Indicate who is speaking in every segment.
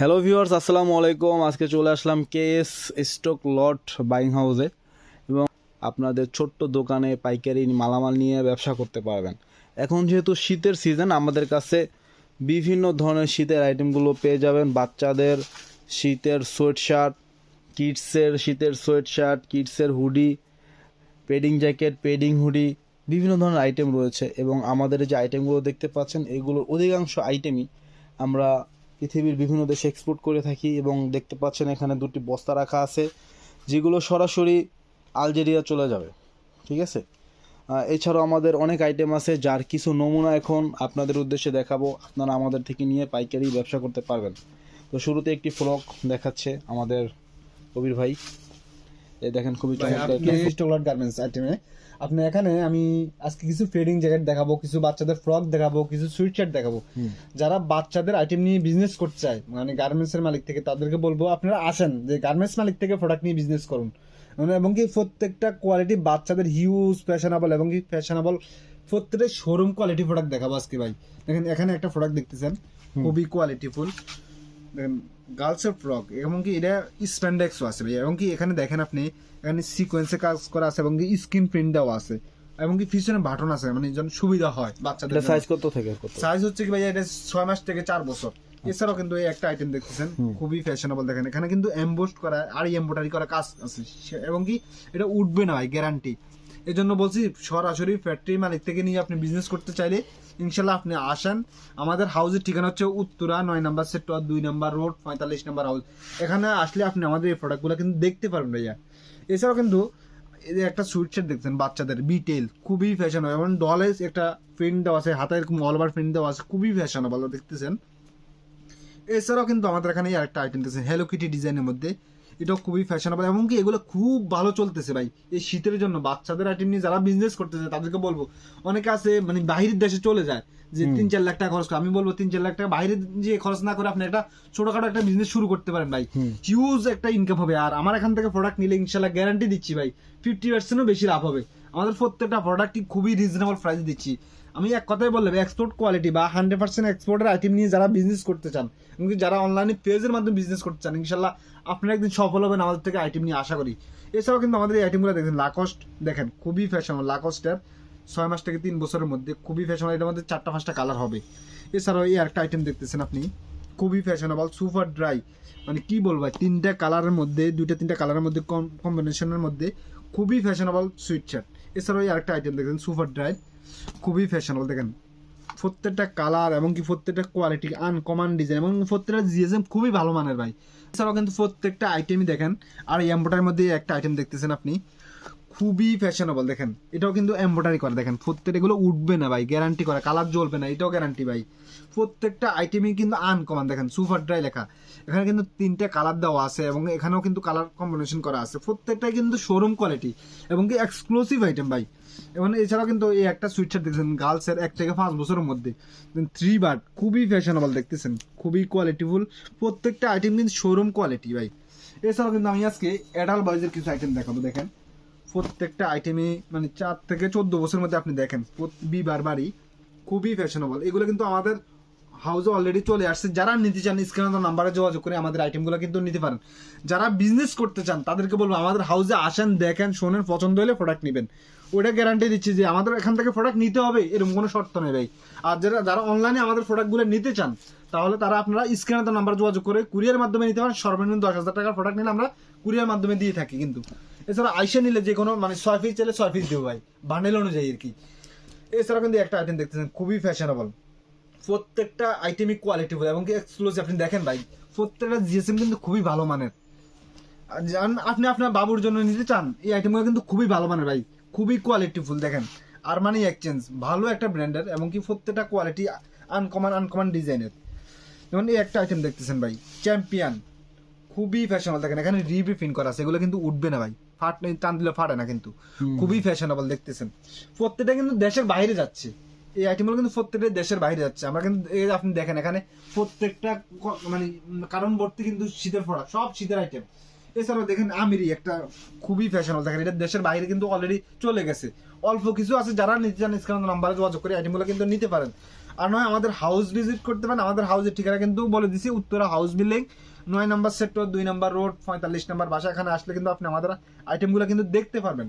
Speaker 1: Hello viewers আসসালামু আলাইকুম। আজকে চলে আসলাম কেএস স্টক লট বাইং হাউসে এবং আপনাদের ছোট্ট দোকানে পাইকারি মালামাল নিয়ে ব্যবসা করতে পারবেন। এখন যেহেতু শীতের সিজন আমাদের কাছে বিভিন্ন ধরনের শীতের আইটেমগুলো পেয়ে যাবেন। বাচ্চাদের শীতের সোয়েট শার্ট কিডসের শীতের sweat shirt কিডসের hoodie padding jacket padding hoodie বিভিন্ন ধরনের আইটেম রয়েছে এবং আমাদের যে আইটেমগুলো দেখতে পাচ্ছেন, এগুলোর অধিকাংশ আইটেমই আমরা পৃথিবীর বিভিন্ন দেশে এক্সপোর্ট করে থাকি এবং দেখতে পাচ্ছেন এখানে দুটি বস্তা রাখা আছে যেগুলো সরাসরি আলজেরিয়া চলে যাবে। ঠিক আছে? এছাড়াও আমাদের অনেক আইটেম আছে যার কিছু নমুনা এখন আপনাদের উদ্দেশ্যে দেখাবো। আপনারা আমাদের থেকে নিয়ে পাইকারি ব্যবসা করতে পারবেন। তো শুরুতে একটি ফ্রক দেখাচ্ছে আমাদের কবির ভাই। এই দেখেন খুবই চমৎকার
Speaker 2: গার্মেন্টস আইটেমে আপনি এখানে আমি আজকে কিছু ফেডিং জ্যাকেট দেখাবো কিছু বাচ্চাদের ফ্রক দেখাবো কিছু সুইট শার্ট দেখাবো। যারা বাচ্চাদের আইটেম নিয়ে বিজনেস করতে চায় মানে গার্মেন্টস এর মালিক থেকে তাদেরকে বলব আপনারা আসেন যে গার্মেন্টস মালিক থেকে প্রোডাক্ট নিয়ে বিজনেস করুন। মানে এবং কি প্রত্যেকটা কোয়ালিটি বাচ্চাদের হিউজ ফ্যাশনেবল এবং কি ফ্যাশনেবল প্রত্যেকটা শোরুম কোয়ালিটি প্রোডাক্ট দেখাবো আজকে ভাই। দেখেন এখানে একটা প্রোডাক্ট দেখতেছেন খুবই কোয়ালিটিফুল গার্লসের ফ্রক এবং কি এটা স্প্যান্ডেক্সও আছে ভাই এবং কি এখানে দেখেন আপনি এখানে সিকোয়েন্সে কাজ করা আছে এবং কি স্ক্রিন প্রিন্ট দেওয়া আছে এবং কি পিছনে বাটন আছে মানে যেন সুবিধা হয় বাচ্চাদের
Speaker 1: সাইজ কত থেকে কত?
Speaker 2: সাইজ হচ্ছে কি ভাই এটা ছয় মাস থেকে চার বছর। এছাড়াও কিন্তু এই একটা আইটেম দেখতেছেন খুবই ফ্যাশনেবল দেখেন। এখানে কিন্তু এমবোস্ট করা আর এমব্রয়ডারি করা কাজ আছে। এবং কি এটা উঠবে না ভাই গ্যারান্টি এই জন্য বলছি, সরাসরি ফ্যাক্টরি মালিক থেকে নিয়ে আপনি বিজনেস করতে চাইলে ইনশাল্লাহ আপনি আসেন। আমাদের হাউসের ঠিকানা হচ্ছে উত্তরা, নয় নাম্বার সেক্টর দুই নাম্বার রোড পঁয়তাল্লিশ নাম্বার হাউস এখানে আসলে আপনি আমাদের এই প্রোডাক্টগুলো কিন্তু দেখতে পারবেন ভাইয়া। এছাড়াও কিন্তু একটা সুইট শার্ট দেখছেন বাচ্চাদের বিটেল খুবই ফ্যাশন হয় এবং ডলে একটা প্রিন্ট দেওয়া আছে হাতে এরকম অল ওভার প্রিন্ট দেওয়া আছে, খুবই ফ্যাশনেবল দেখতেছেন। এছাড়াও কিন্তু আমাদের এখানে আরেকটা আইটেম দেখছেন হ্যালো কিটি ডিজাইনের মধ্যে। এটাও খুবই ফ্যাশনেবল এমনকি এগুলো খুব ভালো চলতেছে ভাই। এই শীতের জন্য বাচ্চাদের আইটেম নিয়ে যারা বিজনেস করতেছে তাদেরকে বলব অনেকে আছে মানে বাহিরের দেশে চলে যায় যে তিন চার লাখ টাকা খরচ করে। আমি বলব তিন চার লাখ টাকা বাইরে যে খরচ না করে আপনি একটা ছোটখাটো একটা বিজনেস শুরু করতে পারেন ভাই। হিউজ একটা ইনকাম হবে। আর আমার এখান থেকে প্রোডাক্ট নিলে ইনশাল্লাহ গ্যারান্টি দিচ্ছি ভাই ফিফটি পার্সেন্টও বেশি লাভ হবে। আমাদের প্রত্যেকটা প্রোডাক্টই খুবই রিজনেবল প্রাইস দিচ্ছি। আমি এক কথাই বললাম এক্সপোর্ট কোয়ালিটি বা হান্ড্রেড পার্সেন্ট এক্সপোর্টের আইটেম নিয়ে যারা বিজনেস করতে চান, এমনকি যারা অনলাইনে পেজের মাধ্যমে বিজনেস করতে চান ইনশাল্লাহ আপনারা একদিন সফল হবেন আমাদের থেকে আইটেম নিয়ে আশা করি। এছাড়াও কিন্তু আমাদের এই আইটেমগুলো দেখেন লাকস্ট দেখেন, খুবই ফ্যাশন লাকস্টের ছয় মাস থেকে তিন বছরের মধ্যে খুবই ফ্যাশন এটার মধ্যে চারটা পাঁচটা কালার হবে। এছাড়াও এই একটা আইটেম দেখতেছেন আপনি, খুবই ফ্যাশনেবল সুপার ড্রাই মানে কি বলব তিনটা কালারের মধ্যে, দুইটা তিনটা কালারের মধ্যে কম কম্বিনেশনের মধ্যে খুবই ফ্যাশনেবল সুইট শার্ট এছাড়াও এই আরেকটা আইটেম দেখেন সুপার ড্রাই খুবই ফ্যাশনেবল দেখেন। প্রত্যেকটা কালার এবং কি প্রত্যেকটা কোয়ালিটি আনকমন ডিজাইন এবং প্রত্যেকটা জিএসএম খুবই ভালো মানের ভাই। এছাড়াও কিন্তু প্রত্যেকটা আইটেমই দেখেন, আর এই এম্বোটারির মধ্যে একটা আইটেম দেখতেছেন আপনি। খুবই ফ্যাশনেবল দেখেন। এটাও কিন্তু এম্বোটারি করা, দেখেন। প্রত্যেকটা, এগুলো উঠবে না ভাই গ্যারান্টি করা কালার জ্বলবে না, এটাও গ্যারান্টি ভাই। প্রত্যেকটা আইটেমই কিন্তু আনকমন দেখেন সুপার ড্রাই লেখা। এখানে কিন্তু তিনটে কালার দেওয়া আছে এবং এখানেও কিন্তু কালার কম্বিনেশন করা আছে। প্রত্যেকটাই কিন্তু শোরুম কোয়ালিটি এবং কি এক্সক্লুসিভ আইটেম ভাই। এবং এছাড়াও কিন্তু এই একটা সুইটশার্ট দেখছেন গার্লসের এক থেকে পাঁচ বছরের মধ্যে। থ্রি বার্ড খুবই ফ্যাশনেবল দেখতেছেন, খুবই কোয়ালিটিফুল প্রত্যেকটা আইটেম কিন্তু শোরুম কোয়ালিটি ভাই। এছাড়াও কিন্তু আমি আজকে অ্যাডাল্ট বয়েজের কিছু আইটেম দেখাবো, দেখেন। প্রত্যেকটা আইটেমে মানে চার থেকে চোদ্দ বছরের মধ্যে আপনি দেখেন বিবার বাড়ি, খুবই ফ্যাশনেবল এগুলো কিন্তু আমাদের হাউসে অলরেডি চলে আসছে। যারা নিতে চান, স্ক্রিনে নাম্বারে যোগাযোগ করে আমাদের আইটেমগুলো কিন্তু নিতে পারেন। যারা বিজনেস করতে চান, তাদেরকে বলব, আমাদের হাউসে আসেন, দেখেন, শোনেন, পছন্দ হলে প্রোডাক্ট নেবেন। ওটা গ্যারান্টি দিচ্ছি যে আমাদের এখান থেকে প্রোডাক্ট নিতে হবে, এরকম কোনো শর্ত নেই ভাই। আর যারা যারা অনলাইনে আমাদের প্রোডাক্টগুলো নিতে চান, তাহলে তারা আপনারা স্ক্রিনে নাম্বার যোগাযোগ করে কুরিয়ার মাধ্যমে নিতে পারেন। সর্বনিম্ন দশ হাজার টাকার প্রোডাক্ট নিলে আমরা কুরিয়ার মাধ্যমে দিয়ে থাকি কিন্তু। এছাড়া আইসা নিলে যে কোনো মানে ছয় পিস চাইলে ছয় পিস দেবো ভাই। বান্ডেল অনুযায়ী আর কি। এছাড়া কিন্তু একটা আইটেম দেখতেছেন, খুবই ফ্যাশনেবল প্রত্যেকটা আইটেমই কোয়ালিটিফুল এবং কি এক্সক্লুসিভ আপনি দেখেন ভাই, প্রত্যেকটা জিএসএম কিন্তু খুবই ভালো মানের। আপনি আপনার বাবুর জন্য নিতে চান, এই আইটেমগুলো কিন্তু খুবই ভালো মানের ভাই, খুবই কোয়ালিটিফুল দেখেন। আর আরমানি এক্সচেঞ্জ ভালো একটা ব্র্যান্ডের এবং কি প্রত্যেকটা কোয়ালিটি আনকমন আনকমন ডিজাইনের যেমন এই একটা আইটেম দেখতেছেন ভাই চ্যাম্পিয়ন খুবই ফ্যাশনেবল দেখেন, এখানে রিবি প্রিন্ট করা আছে, এগুলো কিন্তু উঠবে না ভাই। ফাট টান দিলে ফাটে না কিন্তু। খুবই ফ্যাশনেবল দেখতেছেন। প্রত্যেকটা কিন্তু দেশের বাইরে যাচ্ছে। এই আইটেমগুলো কিন্তু প্রত্যেকটা দেশের বাইরে যাচ্ছে। আমরা কিন্তু এই আপনি দেখেন এখানে প্রত্যেকটা মানে কারণ ভর্তি কিন্তু শীতের প্রোডাক্ট সব শীতের আইটেম এছাড়াও দেখেন আমিরি একটা খুবই ফ্যাশনেবল দেখেন এটা দেশের বাইরে কিন্তু অলরেডি চলে গেছে। অল্প কিছু আছে যারা নিতে চান স্ক্রিন নাম্বারে যোগাযোগ করে আইটেমগুলো কিন্তু নিতে পারেন। আর নয় আমাদের হাউস ভিজিট করতে পারেন। আমাদের হাউসের ঠিকানা কিন্তু বলে দিছি উত্তরা হাউস বিল্ডিং নয় নাম্বার সেক্টর দুই নাম্বার রোড পঁয়তাল্লিশ নাম্বার বাসা, এখানে আসলে কিন্তু আপনি আমাদের আইটেমগুলো কিন্তু দেখতে পারবেন।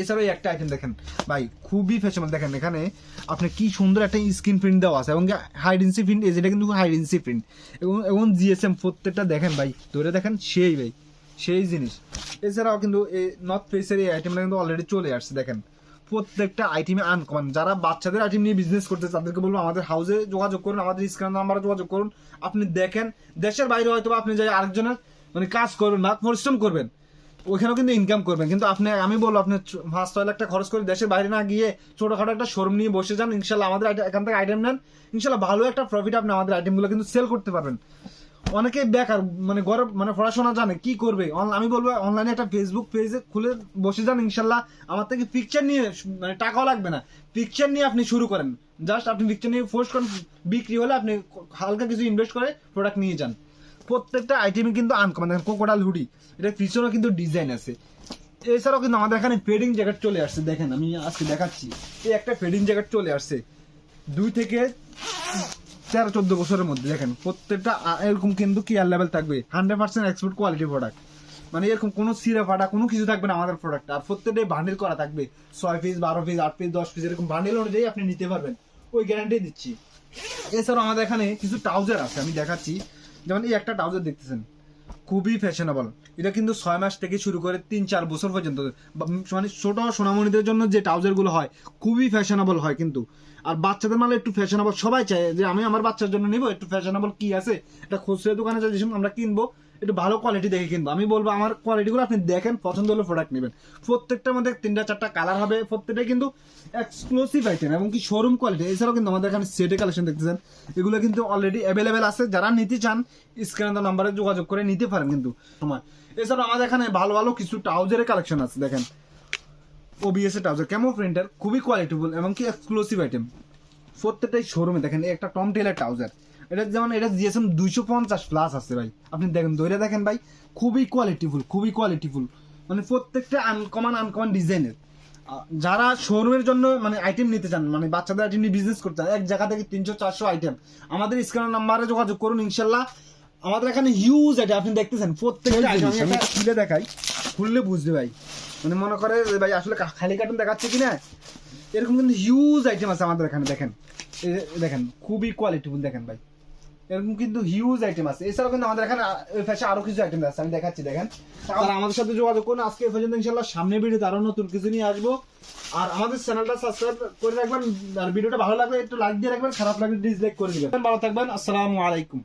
Speaker 2: এছাড়াও একটা আইটেম দেখেন। ভাই, খুবই ফ্যাশনেবল দেখেন, এখানে আপনি কি সুন্দর একটা স্ক্রিন প্রিন্ট দেওয়া আছে এবং হাইডেন্সি প্রিন্ট যেটা কিন্তু হাইডেন্সি প্রিন্ট এবং এবং জিএসএম প্রত্যেকটা দেখেন ভাই, ধরে দেখেন, সেই ভাই, সেই জিনিস। এছাড়াও কিন্তু এই নর্থ ফেসের এই আইটেমটা কিন্তু অলরেডি চলে আসছে, দেখেন। প্রত্যেকটা আইটেমে আনকমন যারা বাচ্চাদের আইটেম নিয়ে বিজনেস করতে তাদেরকে বলব আমাদের হাউসে যোগাযোগ করুন, আমাদের স্ক্রিন নাম্বারে যোগাযোগ করুন। আপনি দেখেন, দেশের বাইরে হয়তো আপনি যাই আরেকজনের মানে কাজ করবেন বা পরিশ্রম করবেন, ওইখানেও কিন্তু ইনকাম করবেন। কিন্তু আপনি, আমি বলব, আপনি পাঁচ ছয় লাখ টাকা খরচ করে দেশের বাইরে না গিয়ে ছোটোখাটো একটা শোরুম নিয়ে বসে যান, ইনশাল্লাহ আমাদের এখান থেকে আইটেম নেন। ইনশাল্লাহ ভালো একটা প্রফিট আপনি আমাদের আইটেমগুলো কিন্তু সেল করতে পারবেন। অনেকে বেকার মানে গরম মানে পড়াশোনা জানে, কি করবে? আমি বলব অনলাইনে একটা ফেসবুক পেজে খুলে বসে যান ইনশাল্লাহ। আমার থেকে পিকচার নিয়ে মানে টাকাও লাগবে না। পিকচার নিয়ে আপনি শুরু করেন। জাস্ট আপনি পিকচার নিয়ে পোস্ট করেন, বিক্রি হলে আপনি হালকা কিছু ইনভেস্ট করে প্রোডাক্ট নিয়ে যান। প্রত্যেকটা আইটেমে কিন্তু আনকমন দেখেন, কোকোডাল হুডি এটা পিছনেও কিন্তু ডিজাইন আছে। এছাড়াও কিন্তু আমাদের এখানে ফেডিং জ্যাকেট চলে আসছে। দেখেন, আমি আজকে দেখাচ্ছি। এই একটা ফেডিং জ্যাকেট চলে আসছে। দুই থেকে তেরো চোদ্দ বছরের মধ্যে, দেখেন, প্রত্যেকটা এরকম কিন্তু কেয়ার লেভেল থাকবে। Hundred percent export quality product মানে এরকম কোনো সিরা ফাটা, কোনো কিছু থাকবে না আমাদের প্রোডাক্ট আর প্রত্যেকটাই বান্ডিল করা থাকবে। ছয় পিস বারো পিস আট পিস দশ পিস এরকম বান্ডিল অনুযায়ী আপনি নিতে পারবেন। ওই গ্যারান্টি দিচ্ছি। এছাড়াও আমাদের এখানে কিছু ট্রাউজার আছে, আমি দেখাচ্ছি। যেমন এই একটা ট্রাউজার দেখতেছেন। খুবই ফ্যাশনেবল এটা কিন্তু ছয় মাস থেকে শুরু করে তিন, চার বছর পর্যন্ত। মানে ছোট সোনামণিদের জন্য যে ট্রাউজারগুলো হয়, খুবই ফ্যাশনেবল হয় কিন্তু। আর বাচ্চাদের মালে একটু ফ্যাশনেবল সবাই চায় যে, আমি আমার বাচ্চার জন্য নিবো, একটু ফ্যাশনেবল কি আছে? এটা খুচরা দোকানে যাই আমরা কিনবো। একটু ভালো কোয়ালিটি দেখে কিনবো। আমি বলব আমার কোয়ালিটিগুলো আপনি দেখেন, পছন্দ হলে প্রোডাক্ট নেবেন। প্রত্যেকটার মধ্যে তিনটা, চারটা কালার হবে, প্রত্যেকটাই কিন্তু এক্সক্লুসিভ আইটেম এবং কি শোরুম কোয়ালিটি এছাড়াও কিন্তু আমাদের এখানে সেটে কালেকশন দেখতেছেন, এগুলো কিন্তু অলরেডি অ্যাভেলেবেল আছে। যারা নিতে চান স্ক্রিনে নাম্বারে যোগাযোগ করে নিতে পারেন কিন্তু। সময় এছাড়াও আমাদের এখানে ভালো ভালো কিছু ট্রাউজারের কালেকশন আছে, দেখেন। ওবিএস এর ট্রাউজার কেমন প্রিন্টার খুবই কোয়ালিটিফুল এবং কি এক্সক্লুসিভ আইটেম প্রত্যেকটাই শোরুমে দেখেন একটা টম টেলার ট্রাউজার এটা যেমন এটা জিএসএম দুইশো পঞ্চাশ প্লাস আছে ভাই। আপনি দেখেন দইরা দেখেন ভাই খুবই কোয়ালিটিফুল খুবই কোয়ালিটিফুল মানে প্রত্যেকটা আনকমন আনকমন ডিজাইনের যারা শোরুমের জন্য মানে আইটেম নিতে চান মানে বাচ্চাদের আইটেম নিয়ে বিজনেস করতে চান এক জায়গা থেকে তিনশো চারশো আইটেম আমাদের স্ক্রিন নাম্বারে যোগাযোগ করুন ইনশাল্লাহ। আমাদের এখানে হিউজ আইটেম আপনি দেখতেছেন প্রত্যেকটা আইটেম আমি খুলে দেখাই খুললে বুঝবে ভাই। মানে মনে করে ভাই আসলে কা- খালি কার্টুন দেখাচ্ছে কিনা? এরকম কিন্তু হিউজ আইটেম আছে আমাদের এখানে দেখেন। দেখেন খুবই কোয়ালিটিফুল দেখেন ভাই। এরকম কিন্তু হিউজ আইটেম আছে। এছাড়াও কিন্তু আমাদের এখানে ওই ফ্যাশে আরও কিছু আইটেম আছে, আমি দেখাচ্ছি, দেখেন। আর আমাদের সাথে যোগাযোগ করুন, আজকে পর্যন্ত ইনশাল্লাহ সামনে ভিডিওতে আরও নতুন কিছু নিয়ে আসব। আর আমাদের চ্যানেলটা সাবস্ক্রাইব করে রাখবেন, আর ভিডিওটা ভালো লাগলে একটু লাইক দিয়ে রাখবেন, খারাপ লাগলে ডিসলাইক করে দিবেন। ভালো থাকবেন, আসসালামু আলাইকুম।